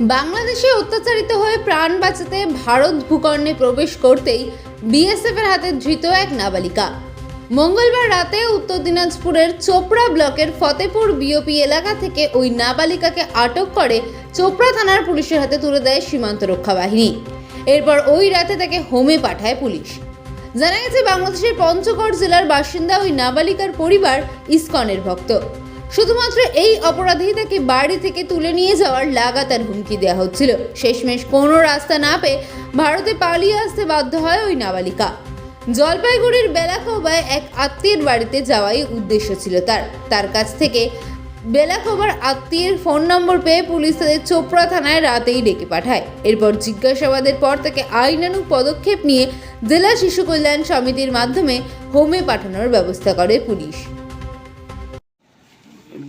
বাংলাদেশে অত্যাচারিত হয়ে প্রাণ বাঁচাতে ভারত ভূখণ্ডে প্রবেশ করতেই বিএসএফ এর হাতে ধৃত এক নাবালিকা। মঙ্গলবার রাতে উত্তর দিনাজপুরের চোপড়া ব্লকের ফতেপুর বিওপি এলাকা থেকে ওই নাবালিকাকে আটক করে চোপড়া থানার পুলিশের হাতে তুলে দেয় সীমান্ত রক্ষা বাহিনী। এরপর ওই রাতে তাকে হোমে পাঠায় পুলিশ। জানা গেছে, বাংলাদেশের পঞ্চগড় জেলার বাসিন্দা ওই নাবালিকার পরিবার ইসকনের ভক্ত। শুধুমাত্র এই অপরাধী তাকে বাড়ি থেকে তুলে নিয়ে যাওয়ার লাগাতার হুমকি দেওয়া হচ্ছিল। শেষমেশ কোনো রাস্তা না পেয়ে ভারতে পালিয়ে আসতে বাধ্য হয় ওই নাবালিকা। জলপাইগুড়ির বেলাকোবায় এক আত্মীয়ের বাড়িতে যাওয়াই উদ্দেশ্য ছিল তার। তার কাছ থেকে বেলাকোবার আত্মীয়ের ফোন নম্বর পেয়ে পুলিশ তাদের চোপড়া থানায় রাতেই ডেকে পাঠায়। এরপর জিজ্ঞাসাবাদের পর তাকে আইনানুগ পদক্ষেপ নিয়ে জেলা শিশু কল্যাণ সমিতির মাধ্যমে হোমে পাঠানোর ব্যবস্থা করে পুলিশ।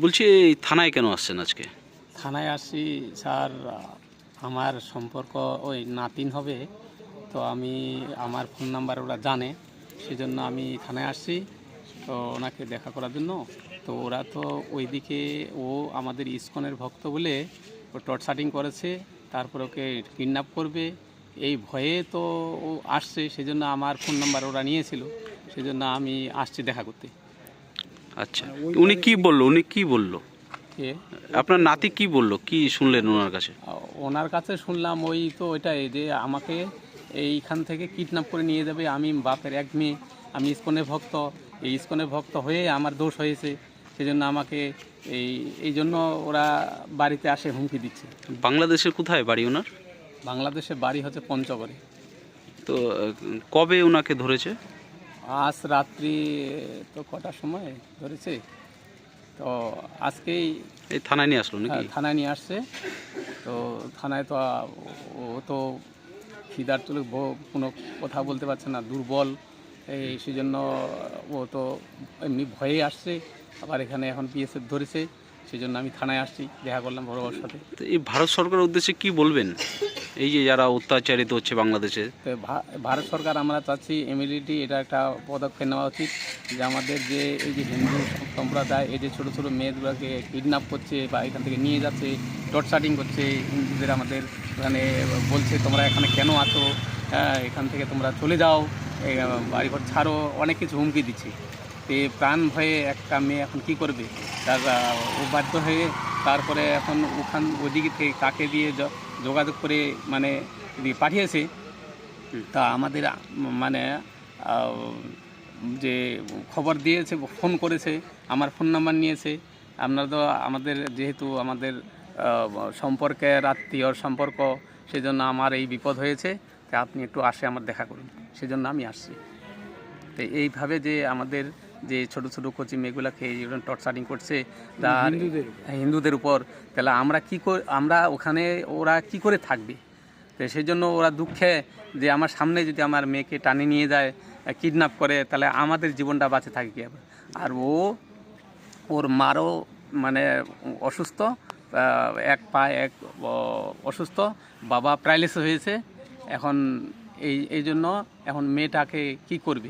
বলছি, এই থানায় কেন আসছেন আজকে? থানায় আসছি, স্যার, আমার সম্পর্ক ওই নাতিন হবে, তো আমি, আমার ফোন নাম্বার ওরা জানে, সেজন্য আমি থানায় আসছি, তো ওনাকে দেখা করার জন্য, তো ওরা তো ওইদিকে, ও আমাদের ইস্কনের ভক্ত বলে, ও টর্চারিং করেছে, তারপর ওকে কিডন্যাপ করবে, এই ভয়ে তো ও আসছে, সেজন্য আমার ফোন নাম্বার ওরা নিয়েছিল, সেজন্য আমি আসছি দেখা করতে। আচ্ছা। উনি কি বলল? উনি কি বলল? কে? আপনার নাতি কি বলল? কি শুনলেন ওনার কাছে? ওনার কাছে শুনলাম ওই তো ওইটাই যে আমাকে এইখান থেকে কিডন্যাপ করে নিয়ে যাবে। আমি বাপের এক মেয়ে আমি ইস্কনের ভক্ত। এই ইস্কনের ভক্ত হয়ে আমার দোষ হয়েছে। সেজন্য আমাকে এই এই জন্য ওরা বাড়িতে আসে হুমকি দিচ্ছে। বাংলাদেশের কোথায় বাড়ি ওনার? বাংলাদেশে বাড়ি হচ্ছে পঞ্চগড়ে। তো কবে ওনাকে ধরেছে? আজ রাত্রি তো কটার সময় ধরেছে? তো আজকেই এই থানায় নিয়ে আসলো হ্যাঁ, নাকি থানায় নিয়ে আসছে। তো থানায় তো ও তো খিদার তুলে কোনো কথা বলতে পারছে না দুর্বল। এই সেজন্য ও তো এমনি ভয়ে আসছে। আবার এখানে এখন বিএসএফ ধরেছে। সেই জন্য আমি থানায় আসছি দেখা করলাম বড় বড়োর সাথে। তো এই ভারত সরকারের উদ্দেশ্যে কি বলবেন? এই যে যারা অত্যাচারিত হচ্ছে বাংলাদেশে। ভারত সরকার আমরা চাচ্ছি ইমিডিয়েটলি এটা একটা পদক্ষেপ নেওয়া উচিত যে আমাদের যে এই যে হিন্দু সম্প্রদায় এই যে ছোটো ছোটো মেয়েগুলোকে কিডন্যাপ করছে বা এখান থেকে নিয়ে যাচ্ছে টর্চারিং করছে হিন্দুদের আমাদের মানে বলছে তোমরা এখানে কেন আছো? হ্যাঁ, এখান থেকে তোমরা চলে যাও বাড়িঘর ছাড়ো অনেক কিছু হুমকি দিচ্ছে। প্রাণ ভয়ে একটা মেয়ে এখন কি করবে? তার ও বাধ্য হয়ে তারপরে এখন ওখান ওদিকে থেকে কাকে দিয়ে য- যোগাযোগ করে মানে পাঠিয়েছে। তা আমাদের মানে যে খবর দিয়েছে ফোন করেছে আমার ফোন নাম্বার নিয়েছে। আপনারা তো আমাদের যেহেতু আমাদের সম্পর্কের আত্মীয়র সম্পর্ক সেজন্য আমার এই বিপদ হয়েছে। তা আপনি একটু আসে আমার দেখা করুন। সেজন্য আমি আসছি। তো এইভাবে যে আমাদের যে ছোট ছোট কচি মেয়েগুলাকে এইরকম টর্চারিং করছে তার হিন্দুদের উপর। তাহলে আমরা কি করে আমরা ওখানে ওরা কি করে থাকবে? তো সেই জন্য ওরা দুঃখে যে আমার সামনে যদি আমার মেয়েকে টানে নিয়ে যায় কিডন্যাপ করে তাহলে আমাদের জীবনটা বাঁচে থাকে কীভাবে আর ও ওর মারও মানে অসুস্থ এক পা এক অসুস্থ বাবা প্যারালিস হয়েছে। এখন এই এই জন্য এখন মেয়েটাকে কি করবে?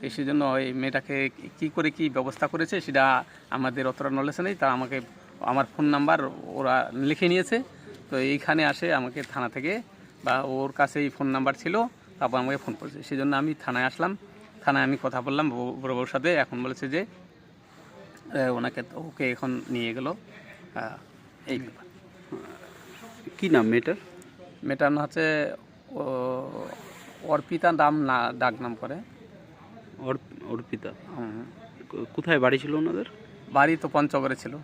তো সেই জন্য এই মেয়েটাকে কী করে কি ব্যবস্থা করেছে সেটা আমাদের অতটা নলেজ নেই তা আমাকে আমার ফোন নাম্বার ওরা লিখে নিয়েছে। তো এইখানে আসে আমাকে থানা থেকে বা ওর কাছে এই ফোন নাম্বার ছিল তারপর আমাকে ফোন করেছে। সেই জন্য আমি থানায় আসলাম। থানায় আমি কথা বললাম বউ- সাথে। এখন বলেছে যে ওনাকে ওকে এখন নিয়ে গেল। এই ব্যাপার। কি নাম মেয়েটার? মেয়েটার নাম হচ্ছে অর্পিতা নাম না ডাক নাম করে। অর্পিতা। কোথায় বাড়ি ছিল ওনাদের? বাড়ি তো পঞ্চগড়ে ছিল।